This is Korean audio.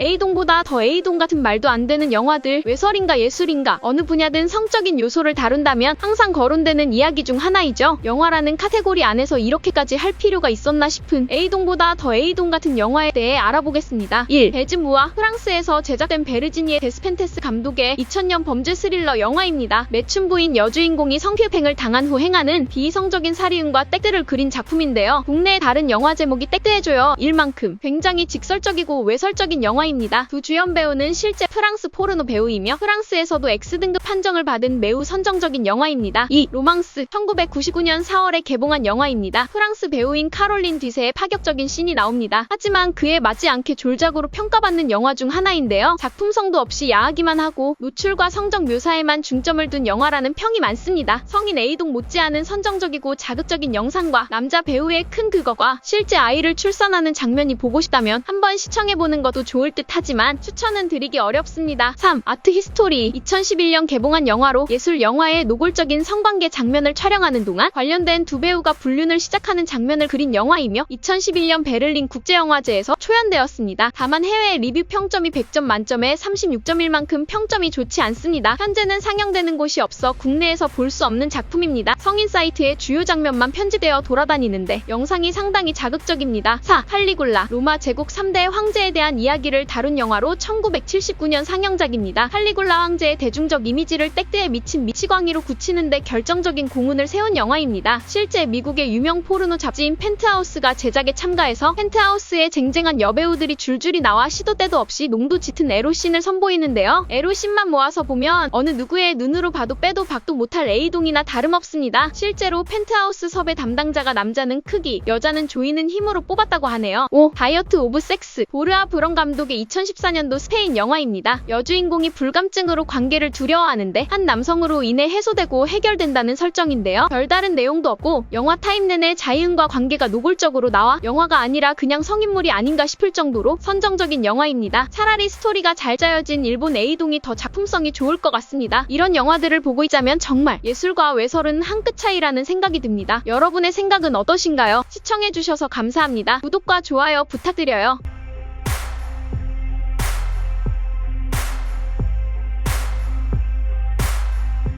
A동보다 더 A동 같은 말도 안 되는 영화들, 외설인가 예술인가, 어느 분야든 성적인 요소를 다룬다면 항상 거론되는 이야기 중 하나이죠. 영화라는 카테고리 안에서 이렇게까지 할 필요가 있었나 싶은 A동보다 더 A동 같은 영화에 대해 알아보겠습니다. 1. 베즈무와 프랑스에서 제작된 베르지니에 데스펜테스 감독의 2000년 범죄 스릴러 영화입니다. 매춘 부인 여주인공이 성폭행을 당한 후 행하는 비이성적인 살이움과 땡들을 그린 작품인데요. 국내의 다른 영화 제목이 땡뜨해줘요. 일만큼 굉장히 직설적이고 외설적인 영화입니다. 두 주연 배우는 실제 프랑스 포르노 배우이며 프랑스에서도 X등급 판정을 받은 매우 선정적인 영화입니다. 2. 로망스 1999년 4월에 개봉한 영화입니다. 프랑스 배우인 카롤린 뒤세의 파격적인 씬이 나옵니다. 하지만 그에 맞지 않게 졸작으로 평가받는 영화 중 하나인데요. 작품성도 없이 야하기만 하고 노출과 성적 묘사에만 중점을 둔 영화라는 평이 많습니다. 성인 A동 못지않은 선정적이고 자극적인 영상과 남자 배우의 큰 그거가 실제 아이를 출산하는 장면이 보고 싶다면 한번 시청해보는 것도 좋을 듯 하지만 추천은 드리기 어렵습니다. 3. 아트 히스토리 2011년 개봉한 영화로 예술 영화의 노골적인 성관계 장면을 촬영하는 동안 관련된 두 배우가 불륜을 시작하는 장면을 그린 영화이며 2011년 베를린 국제영화제에서 초연되었습니다. 다만 해외 리뷰 평점이 100점 만점에 36점일 만큼 평점이 좋지 않습니다. 현재는 상영되는 곳이 없어 국내에서 볼 수 없는 작품입니다. 성인 사이트에 주요 장면만 편집되어 돌아다니는데 영상이 상당히 자극적입니다. 4. 칼리굴라 로마 제국 3대 황제에 대한 이야기를 다룬 영화로 1979년 상영작입니다. 칼리굴라 황제의 대중적 이미지를 땡뜨에 미친 미치광이로 굳히는데 결정적인 공훈을 세운 영화입니다. 실제 미국의 유명 포르노 잡지인 펜트하우스가 제작에 참가해서 펜트하우스에 쟁쟁한 여배우들이 줄줄이 나와 시도 때도 없이 농도 짙은 에로씬을 선보이는데요. 에로씬만 모아서 보면 어느 누구의 눈으로 봐도 빼도 박도 못할 A동이나 다름없습니다. 실제로 펜트하우스 섭외 담당자가 남자는 크기, 여자는 조이는 힘으로 뽑았다고 하네요. 5. 다이어트 오브 섹스 보르아 브런 감독의 2014년도 스페인 영화입니다. 여주인공이 불감증으로 관계를 두려워하는데 한 남성으로 인해 해소되고 해결된다는 설정인데요. 별다른 내용도 없고 영화 타임 내내 자이은과 관계가 노골적으로 나와 영화가 아니라 그냥 성인물이 아닌가 싶을 정도로 선정적인 영화입니다. 차라리 스토리가 잘 짜여진 일본 A동이 더 작품성이 좋을 것 같습니다. 이런 영화들을 보고 있자면 정말 예술과 외설은 한 끗 차이라는 생각이 듭니다. 여러분의 생각은 어떠신가요? 시청해주셔서 감사합니다. 구독과 좋아요 부탁드려요.